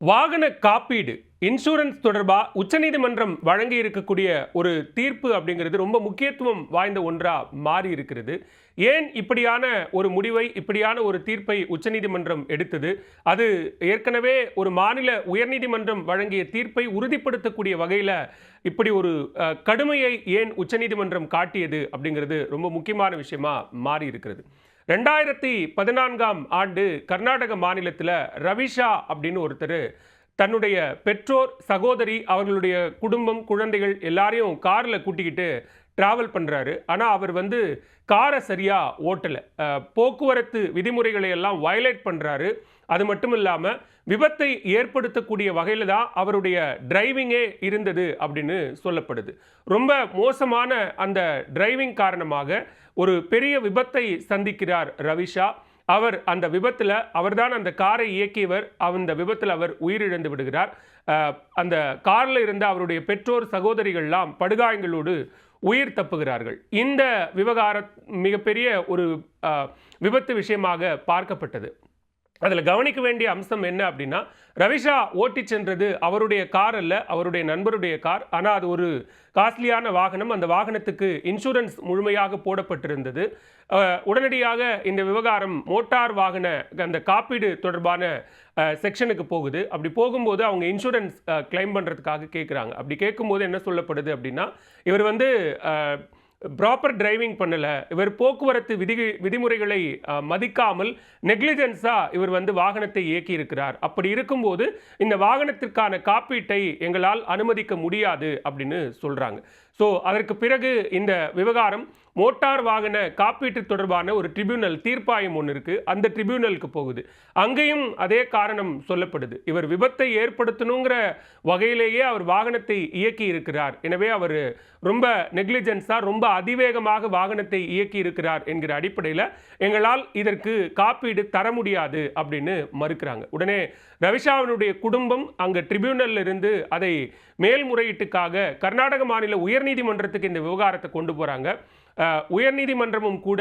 வாகன காப்பீடு இன்சூரன்ஸ் தொடர்பாக உச்சநீதிமன்றம் வழங்கி இருக்கக்கூடிய ஒரு தீர்ப்பு அப்படிங்கிறது ரொம்ப முக்கியத்துவம் வாய்ந்த ஒன்றாக மாறி இருக்கிறது. ஏன் இப்படியான ஒரு முடிவை இப்படியான ஒரு தீர்ப்பை உச்சநீதிமன்றம் எடுத்தது? அது ஏற்கனவே ஒரு மாநில உயர்நீதிமன்றம் வழங்கிய தீர்ப்பை உறுதிப்படுத்தக்கூடிய வகையில் இப்படி ஒரு கடுமையை ஏன் உச்சநீதிமன்றம் காட்டியது அப்படிங்கிறது ரொம்ப முக்கியமான விஷயமா மாறி இருக்கிறது. ரெண்டாயிரத்தி பதினான்காம் ஆண்டு கர்நாடக மாநிலத்தில் ரவிஷா அப்படின்னு ஒருத்தர் தன்னுடைய பெற்றோர் சகோதரி அவர்களுடைய குடும்பம் குழந்தைகள் எல்லாரையும் காரில் கூட்டிக்கிட்டு ட்ராவல் பண்ணுறாரு ஆனால் அவர் வந்து காரை சரியாக ஓட்டலை. போக்குவரத்து விதிமுறைகளை எல்லாம் வயலேட் பண்ணுறாரு அது மட்டும் இல்லாமல் விபத்தை ஏற்படுத்தக்கூடிய வகையில் தான் அவருடைய டிரைவிங்கே இருந்தது அப்படின்னு சொல்லப்படுது. ரொம்ப மோசமான அந்த டிரைவிங் காரணமாக ஒரு பெரிய விபத்தை சந்திக்கிறார் ரவிஷா அவர் அந்த விபத்தில் அவர்தான் அந்த காரை இயக்கியவர். அந்த விபத்தில் அவர் உயிரிழந்து விடுகிறார். அந்த காரில் இருந்த அவருடைய பெற்றோர் சகோதரிகள்லாம் படுகாயங்களோடு உயிர் தப்புகிறார்கள். இந்த விவகாரம் மிகப்பெரிய ஒரு விபத்து விஷயமாக பார்க்கப்பட்டது. அதில் கவனிக்க வேண்டிய அம்சம் என்ன அப்படின்னா ரவிஷா ஓட்டி சென்றது அவருடைய கார் அல்ல அவருடைய நண்பருடைய கார். ஆனால் அது ஒரு காஸ்ட்லியான வாகனம். அந்த வாகனத்துக்கு இன்சூரன்ஸ் முழுமையாக போடப்பட்டிருந்தது. உடனடியாக இந்த விவகாரம் மோட்டார் வாகன அந்த காப்பீடு தொடர்பான செக்ஷனுக்கு போகுது. அப்படி போகும்போது அவங்க இன்சூரன்ஸ் கிளைம் பண்ணுறதுக்காக கேட்குறாங்க அப்படி கேட்கும்போது என்ன சொல்லப்படுது அப்படின்னா இவர் வந்து ப்ராப்பர் டிரைவிங் பண்ணல. இவர் போக்குவரத்து விதி விதிமுறைகளை மதிக்காமல் நெக்லிஜென்ஸாக இவர் வந்து வாகனத்தை இயக்கி இருக்கிறார் அப்படி இருக்கும்போது இந்த வாகனத்திற்கான காப்பீட்டை எங்களால் அனுமதிக்க முடியாது அப்படின்னு சொல்கிறாங்க ஸோ அதற்கு பிறகு இந்த விவகாரம் மோட்டார் வாகன காப்பீட்டு தொடர்பான ஒரு ட்ரிபியூனல் தீர்ப்பாயம் ஒன்று இருக்குது அந்த ட்ரிபியூனலுக்கு போகுது. அங்கேயும் அதே காரணம் சொல்லப்படுது. இவர் விபத்தை ஏற்படுத்தணுங்கிற வகையிலேயே அவர் வாகனத்தை இயக்கி இருக்கிறார். எனவே அவர் ரொம்ப நெக்லிஜென்ஸாக ரொம்ப அதிவேகமாக வாகனத்தை இயக்கி இருக்கிறார் என்கிற அடிப்படையில் எங்களால் இதற்கு காப்பீடு தர முடியாது அப்படின்னு மறுக்கிறாங்க. உடனே ரவிஷாவினுடைய குடும்பம் அங்கே ட்ரிபியூனல்ல இருந்து அதை மேல்முறையீட்டுக்காக கர்நாடக மாநில உயர்நீதிமன்றத்துக்கு இந்த விவகாரத்தை கொண்டு போகிறாங்க உயர்நீதிமன்றமும் கூட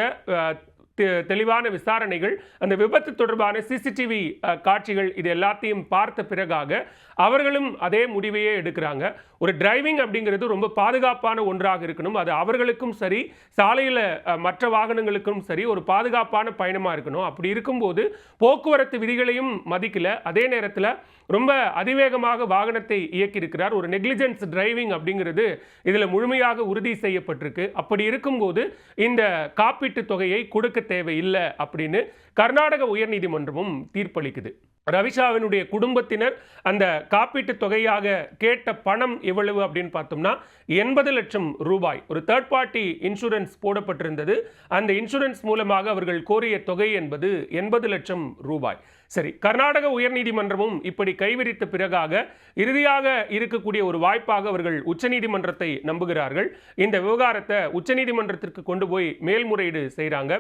தெளிவான விசாரணைகள் அந்த விபத்து தொடர்பான சிசிடிவி காட்சிகள் இது எல்லாத்தையும் பார்த்த பிறகாக அவர்களும் அதே முடிவையே எடுக்கிறாங்க. ஒரு டிரைவிங் அப்படிங்கிறது ரொம்ப பாதுகாப்பான ஒன்றாக இருக்கணும். அது அவர்களுக்கும் சரி சாலையில் மற்ற வாகனங்களுக்கும் சரி ஒரு பாதுகாப்பான பயணமாக இருக்கணும். அப்படி இருக்கும்போது போக்குவரத்து விதிகளையும் மதிக்கல. அதே நேரத்தில் ரொம்ப அதிவேகமாக வாகனத்தை இயக்கியிருக்கிறார். ஒரு நெக்லிஜென்ஸ் டிரைவிங் அப்படிங்கிறது இதில் முழுமையாக உறுதி செய்யப்பட்டிருக்கு. அப்படி இருக்கும்போது இந்த காப்பீட்டு தொகையை கொடுக்க தேவையில்லை அப்படின்னு கர்நாடக உயர்நீதிமன்றமும் தீர்ப்பளிக்குது. ரவிஷாவினுடைய குடும்பத்தினர் அந்த காப்பீட்டு தொகையாக கேட்ட பணம் எவ்வளவு அப்படின்னு பார்த்தோம்னா எண்பது லட்சம் ரூபாய். ஒரு தேர்ட் பார்ட்டி இன்சூரன்ஸ் போடப்பட்டிருந்தது. அந்த இன்சூரன்ஸ் மூலமாக அவர்கள் கோரிய தொகை என்பது எண்பது லட்சம் ரூபாய். சரி கர்நாடக உயர்நீதிமன்றமும் இப்படி கைவிரித்த பிறகாக இறுதியாக இருக்கக்கூடிய ஒரு வாய்ப்பாக அவர்கள் உச்சநீதிமன்றத்தை நம்புகிறார்கள். இந்த விவகாரத்தை உச்சநீதிமன்றத்திற்கு கொண்டு போய் மேல்முறையீடு செய்கிறாங்க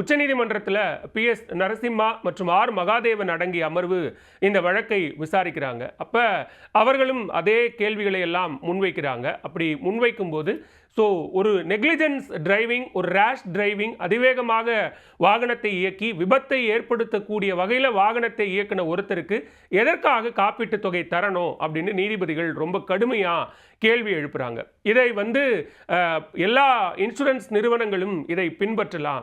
உச்சநீதிமன்றத்தில் பி எஸ் நரசிம்மா மற்றும் ஆர் மகாதேவன் அடங்கிய அமர்வு இந்த வழக்கை விசாரிக்கிறாங்க. அப்போ அவர்களும் அதே கேள்விகளை எல்லாம் முன்வைக்கிறாங்க. அப்படி முன்வைக்கும்போது ஸோ ஒரு நெக்லிஜென்ஸ் டிரைவிங் ஒரு ரேஷ் டிரைவிங் அதிவேகமாக வாகனத்தை இயக்கி விபத்தை ஏற்படுத்தக்கூடிய வகையில் வாகனத்தை இயக்கின ஒருத்தருக்கு எதற்காக காப்பீட்டுத் தொகை தரணும் அப்படின்னு நீதிபதிகள் ரொம்ப கடுமையாக கேள்வி எழுப்புகிறாங்க இதை வந்து எல்லா இன்சூரன்ஸ் நிறுவனங்களும் இதை பின்பற்றலாம்.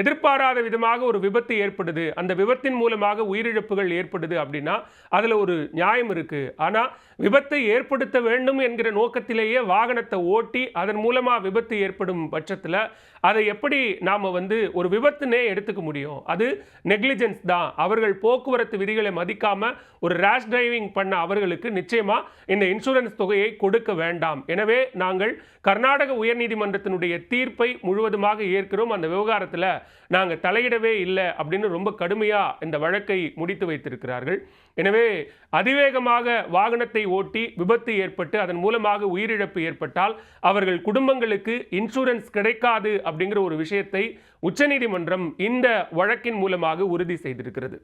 எதிர்பாராத விதமாக ஒரு விபத்து ஏற்படுது. அந்த விபத்தின் மூலமாக உயிரிழப்புகள் ஏற்படுது அப்படின்னா அதில் ஒரு நியாயம் இருக்குது ஆனால் விபத்தை ஏற்படுத்த வேண்டும் என்கிற நோக்கத்திலேயே வாகனத்தை ஓட்டி அதன் மூலமாக விபத்து ஏற்படும் பட்சத்தில் அதை எப்படி நாம் வந்து ஒரு விபத்துனே எடுத்துக்க முடியும்? அது நெக்லிஜென்ஸ் தான். அவர்கள் போக்குவரத்து விதிகளை மதிக்காம ஒரு ரேஷ் டிரைவிங் பண்ண அவர்களுக்கு நிச்சயமாக இந்த இன்சூரன்ஸ் தொகையை கொடுக்க வேண்டாம். எனவே நாங்கள் கர்நாடக உயர்நீதிமன்றத்தினுடைய தீர்ப்பை முழுவதுமாக ஏற்கிறோம். அந்த விவகாரம் விவகாரத்தில் நாங்கள் தலையிடவே இல்லை அப்படின்னு ரொம்ப கடுமையாக இந்த வழக்கை முடித்து வைத்திருக்கிறார்கள். எனவே அதிவேகமாக வாகனத்தை ஓட்டி விபத்து ஏற்பட்டு அதன் மூலமாக உயிரிழப்பு ஏற்பட்டால் அவர்கள் குடும்பங்களுக்கு இன்சூரன்ஸ் கிடைக்காது அப்படிங்கிற ஒரு விஷயத்தை உச்சநீதிமன்றம் இந்த வழக்கின் மூலமாக உறுதி செய்திருக்கிறது.